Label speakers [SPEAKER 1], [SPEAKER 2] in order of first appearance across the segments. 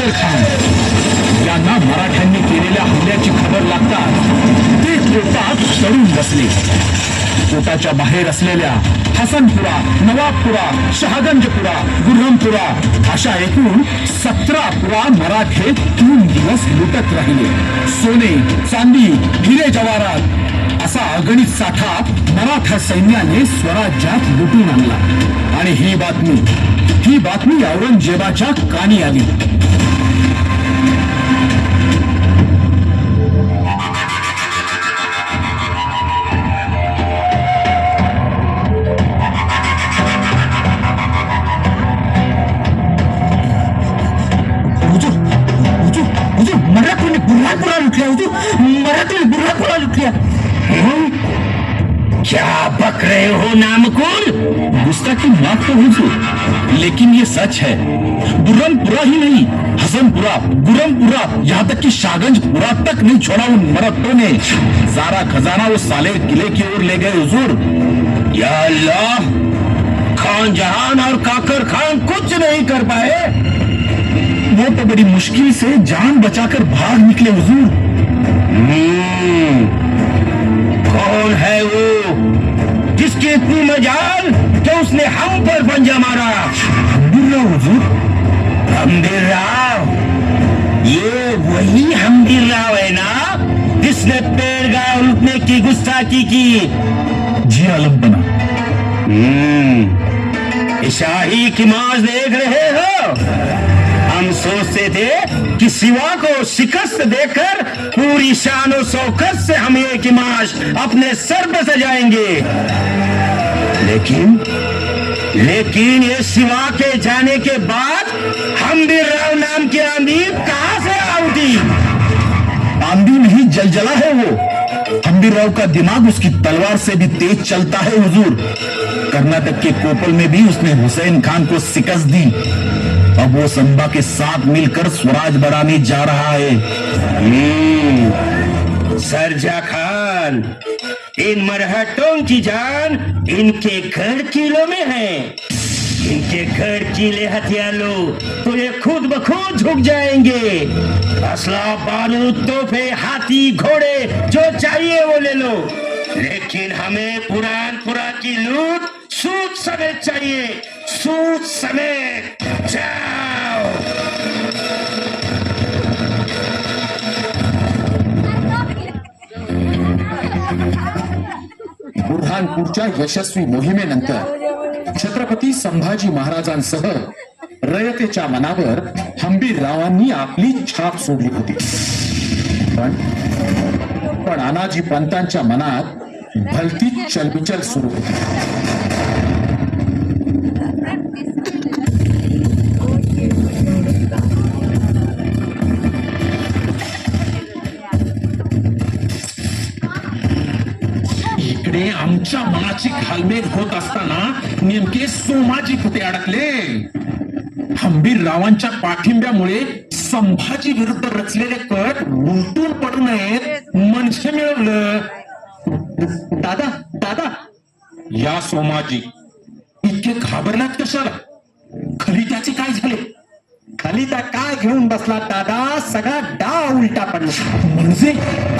[SPEAKER 1] काकर खान यांना मराठ्यांनी केलेल्या हल्ल्याची खबर लागताच ते कोटात सडून बसले. कोटाच्या बाहेर असलेल्या हसनपुरा नवाबपुरा शहागंजपुरा गुर्रमपुरा अशा एकूण सतरा पुरा मराठे तीन दिवस लुटत राहिले. सोने चांदी हिरे जवारात असा अगणित साठा मराठा सैन्याने स्वराज्यात लुटून आणला. आणि ही बातमी ही बातमी औरंगजेबाच्या कानी आली.
[SPEAKER 2] लुटल्या हुजूर मराठीने बुऱ्हाणपुरा लुटल्या
[SPEAKER 1] क्या बक रहे हो, नामकुल? गुस्ताखी माफ़ तो हुजूर लेकिन ये सच है बुर्रमपुरा ही नहीं, हसनपुरा गुरमपुरा यहाँ तक कि शागंजपुरा तक नहीं छोड़ा उन मरट्टों ने। सारा खजाना वो साले किले की ओर ले गए, हुजूर। या अल्लाह, खान जहान और काकर खान कुछ नहीं कर पाए। वो तो बड़ी मुश्किल से जान बचाकर भाग निकले, हुजूर। कौन है वो जिसकी इतनी मजाल कि उसने हम पर पंजा मारा? हम्बीर हुजूर। हम्बीर राव। ये वही हम्बीर राव है ना जिसने पेड़ गाय लुटने की गुस्ताखी की? जी आलम बना। शाही की माज देख रहे हो? हम सोचते थे कि सिवा को शिकस्त देकर पूरी शान शौकत से हम ये किमाश अपने सर पे सजाएँगे। लेकिन लेकिन ये सिवा के जाने के बाद हम भी राव नाम की आंधी कहाँ से उठी आंधी नहीं जलजला है वो। हम्बीर राव का दिमाग उसकी तलवार से भी तेज चलता है, हुजूर। कर्नाटक के कोपल में भी उसने हुसैन खान को शिकस्त दी। अब वो संभा के साथ मिलकर स्वराज बढ़ाने जा रहा है। सरजा खान, इन मरहटों की जान इनके घर किलो में है। इनके घर किले हथियार लो तो ये खुद ब खुद झुक जाएँगे। असला बारूद तोहफे हाथी घोड़े, जो चाहिए वो ले लो। लेकिन हमें पुरान पुरा की लूट सूद समेत चाहिए। सूद समेत
[SPEAKER 3] बुरहानपूरच्या यशस्वी मोहिमेनंतर छत्रपती संभाजी महाराजांसह रयतेच्या मनावर हंबीररावांनी आपली छाप सोडली होती. पण पण अनाजी पंतांच्या मनात भलतीच चलबिचल सुरू होती.
[SPEAKER 4] आमच्या मनाची घालमेल होत असताना नेमके सोमाजी कुठे अडकले? हंबीर रावांच्या पाठिंब्यामुळे संभाजी विरुद्ध रचलेले कट उलटून पडू नयेत म्हणजे मिळवलं. दादा दादा. या सोमाजी. इतके घाबरलात कशाला? खरी त्याचे काय झाले?
[SPEAKER 2] खाली काय घेऊन बसला दादा? सगळा डाव उलटा पडला.
[SPEAKER 4] म्हणजे?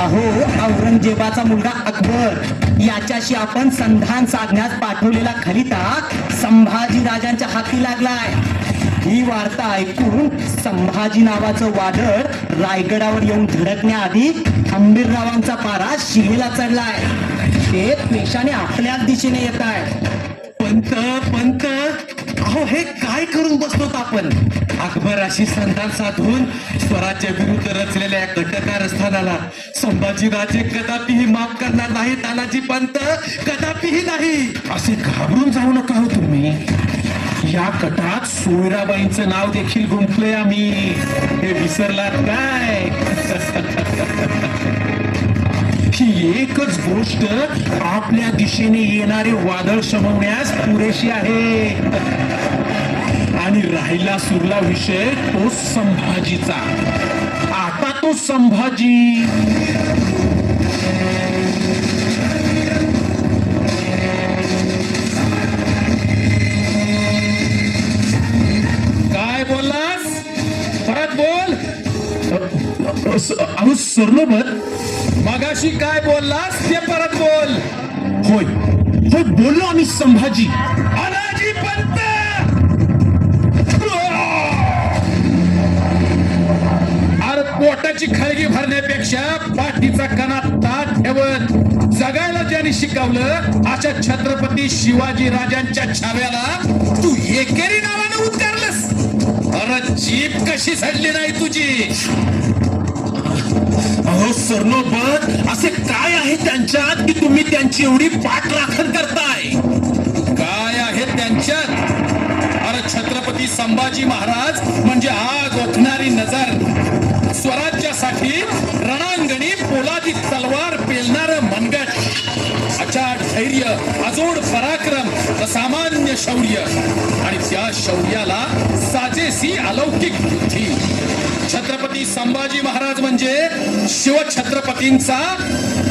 [SPEAKER 2] अहो औरंगजेबाचा मुलगा अकबर. याच्याशी आपण संधान साधण्यास पाठवलेला खलिता संभाजी राजांच्या हाती लागलाय. ही वार्ता ऐकून संभाजी नावाचं वादळ रायगडावर येऊन धडकण्याआधी खंबीररावांचा पारा शिलेला चढलाय. ते पेशाने आपल्याच दिशेने येत आहे
[SPEAKER 4] पंत पंत! अहो हे काय करून बसतो आपण? अकबराशी संधान साधून स्वराज्य विरुद्ध रचलेल्या या कटकारस्थानाला संभाजीराजे कदापिही माफ करणार नाही तानाजी पंत कदापिही नाही. असे घाबरून जाऊ नका हो तुम्ही. या कटात सोयराबाईंचं नाव देखील गुंफलंय आम्ही. हे विसरलात काय? ही एकच गोष्ट आपल्या दिशेने येणारे वादळ शमवण्यास पुरेशी आहे. आणि राहिला सुरला विषय तो संभाजीचा. आता तो संभाजी. काय बोललास? परत बोल.
[SPEAKER 3] अहो सरनोबत
[SPEAKER 1] मगाशी काय बोललास ते परत बोल.
[SPEAKER 3] होय. होय बोललो आम्ही संभाजी.
[SPEAKER 1] अरे खळगी भरण्यापेक्षा पाठीचा कणा ताट ठेवत जगायला ज्याने शिकवलं अशा छत्रपती शिवाजी राजांच्या छाव्याला तू एकेरी नावाने उतरलंस. अरे जीप कशी सडली नाही तुझी?
[SPEAKER 3] अहो सरनोबत असे काय आहे त्यांच्यात की तुम्ही त्यांची एवढी पाठ राखण करताय?
[SPEAKER 1] काय आहे त्यांच्यात? अरे छत्रपती संभाजी महाराज शौर्याला साजेसी अलौकिक बुद्धी. छत्रपती संभाजी महाराज म्हणजे शिवछत्रपतींचा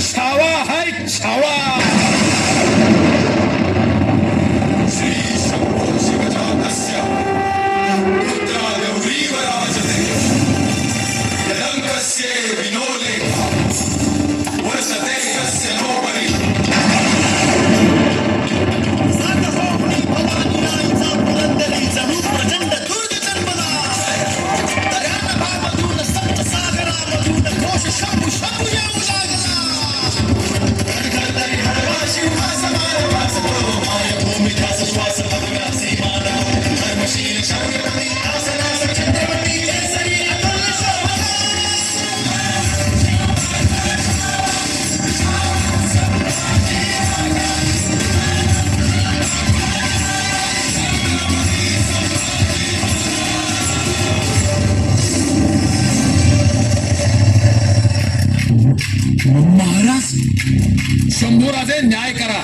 [SPEAKER 1] छावा हाय छावा. शंभूराजे न्याय करा.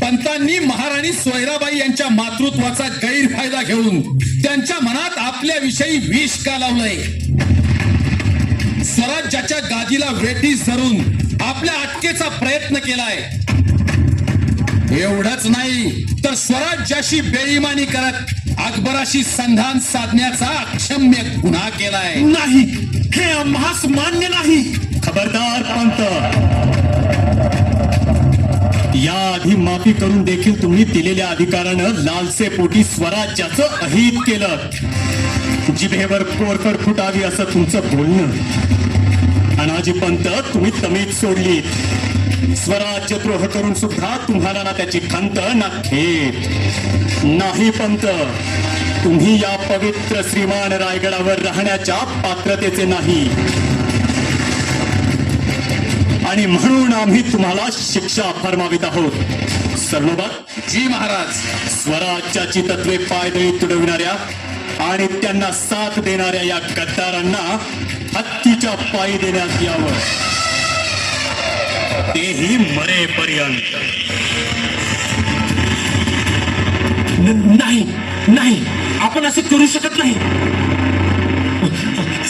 [SPEAKER 1] पंतांनी महाराणी सोयराबाई यांच्या मातृत्वाचा गैरफायदा घेऊन त्यांच्या मनात आपल्याविषयी विष का लावलंय? स्वराज्याच्या गादीला वेटीस धरून आपल्या अटकेचा प्रयत्न केलाय. एवढंच नाही तर स्वराज्याशी बेईमानी करत अकबराशी संधान साधण्याचा अक्षम्य गुन्हा केलाय.
[SPEAKER 3] नाही हे आम्हास मान्य नाही. खबरदार पंत. याआधी माफी करून देखील तुम्ही दिलेल्या अधिकारानं लालसे पोटी स्वराज्याचं अहित केलं. जिभेवर कोरफड फुटावी असं तुमचं बोलणं. अनाजी पंत तुम्ही तमीज सोडली. स्वराज्य द्रोह करून सुद्धा तुम्हाला ना त्याची खंत ना खेद. नाही पंत तुम्ही या पवित्र श्रीमान रायगडावर राहण्याच्या पात्रतेचे नाही. आणि म्हणून आम्ही तुम्हाला शिक्षा फरमावित आहोत. सर्वबा
[SPEAKER 1] जी महाराज
[SPEAKER 3] स्वराज्याची तत्वे पायदळी तुडविणाऱ्या आणि त्यांना साथ देणाऱ्या या गद्दारांना हत्तीच्या पायी देण्यात यावं. तेही मरेपर्यंत. नाही नाही. आपण असं करू शकत नाही.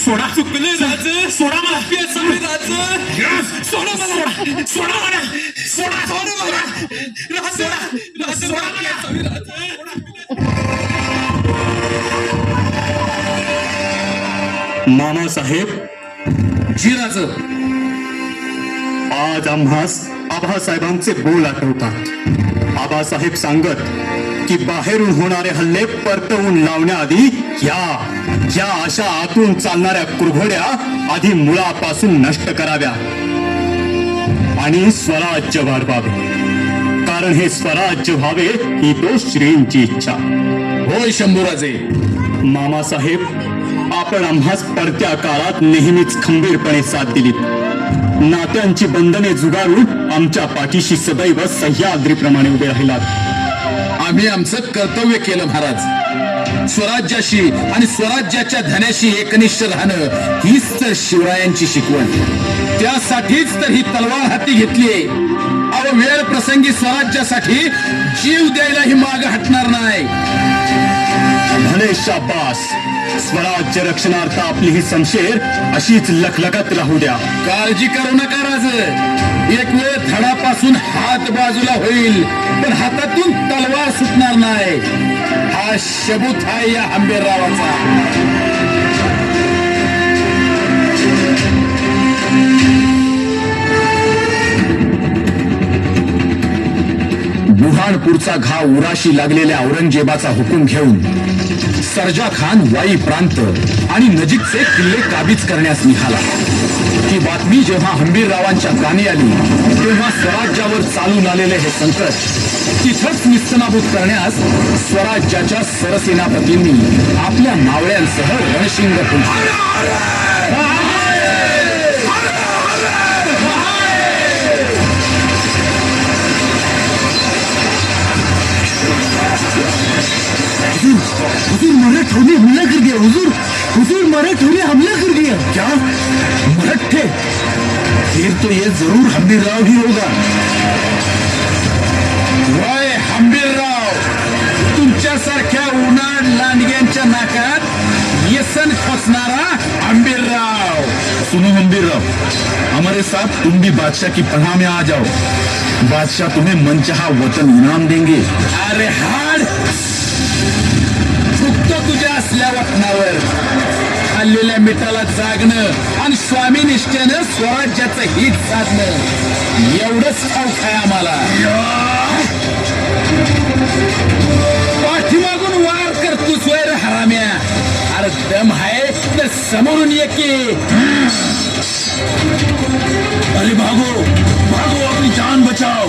[SPEAKER 3] सोडा चुकले राज सोडा मला. राज सोडा मला. सोडा मला. सोडा. सोडा मला. राज राज सोडा. मला. मामा साहेब
[SPEAKER 1] जी राज
[SPEAKER 3] आज आम्हास आबासाहेबांचे बोल आठवतात. आबासाहेब सांगत की बाहेरून होणारे हल्ले परतवून लावण्याआधी या या अशा आतून चालणाऱ्या कुरघोड्या आधी मुळापासून नष्ट कराव्या. आणि स्वराज्य वाढवावे. कारण हे स्वराज्य व्हावे ही तो श्रींची इच्छा.
[SPEAKER 1] होय शंभूराजे.
[SPEAKER 3] मामासाहेब आपण आम्हास पडत्या काळात नेहमीच खंबीरपणे साथ दिलीत नात्यांची बंधने जुगारून आमच्या पाठीशी सदैव सह्याद्रीप्रमाणे उभे राहिलात.
[SPEAKER 1] आम्ही आमचं कर्तव्य केलं महाराज. स्वराज्याशी आणि स्वराज्याच्या धन्याशी एकनिष्ठ राहणं हीच तर शिवरायांची शिकवण. त्यासाठीच तर ही तलवार हाती घेतली अव वेळ प्रसंगी स्वराज्यासाठी जीव द्यायलाही माग हटणार नाही.
[SPEAKER 3] भले शाबास. स्वराज्य रक्षणार्थ आपली ही समशेर अशीच लखलखत राहू द्या.
[SPEAKER 1] काळजी करू नका राज. एक वेळ धडापासून हात बाजूला होईल पण हातात नाही. हा शबूत आहे या आंबेरावाचा बुहाणपूरचा घा उराशी लागलेल्या औरंगजेबाचा हुकूम घेऊन सरजा खान वाई प्रांत आणि नजीकचे किल्ले काबीज करण्यास निघाला. ही बातमी जेव्हा हंबीररावांच्या कानी आली तेव्हा स्वराज्यावर चालून आलेले हे संकट तिथंच निस्तनाभूत करण्यास स्वराज्याच्या सरसेनापतींनी आपल्या मावळ्यांसह रणशिंग फुंकले हुजूर हुजूर मराठों ने हमला कर दिया हुजूर हुजूर मराठों ने हमला कर दिया क्या? मराठे? फिर तो ये जरूर हंबीरराव ही होगा. वय हंबीरराव तुमच्यासारख्या उन्हाळ लांडग्यांच्या नाकात येसन खोचणारा हंबीरराव सुनो हंबीरराव हमारे साथ तुम भी बादशाह की पनाह में आ जाओ. बादशाह तुम्हें मनचाहा वचन इनाम देंगे. अरे हाड! फुकतो तुझ्या असल्या वतनावर खाल्लेल्या मिठाला जागणं आणि स्वामी निष्ठेनं स्वराज्याचं हित साधणं. एवढंच ठाऊक आहे आम्हाला. पाठीमागून वार करतोस वैर हराम्या. अरे दम आहे तर समोरून ये की. अरे भागो भागो अपनी जान बचाओ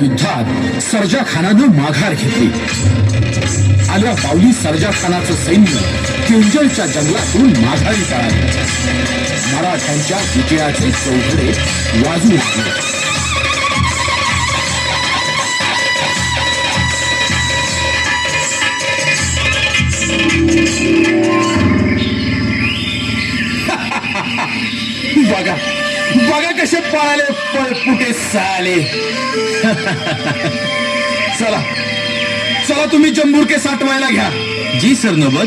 [SPEAKER 1] युद्धात सरजा खानानं माघार घेतली. आल्या पावली सरजा खानाचं सैन्य किंजलच्या जंगलातून माघारी पळाले. मराठ्यांच्या विजयाचे चौघडे वाजू लागले. बघा बघा कसे पळाले पळपुटे साले चला. चला. तुम्ही जंबूरके साठवायला घ्या. जी सर नबत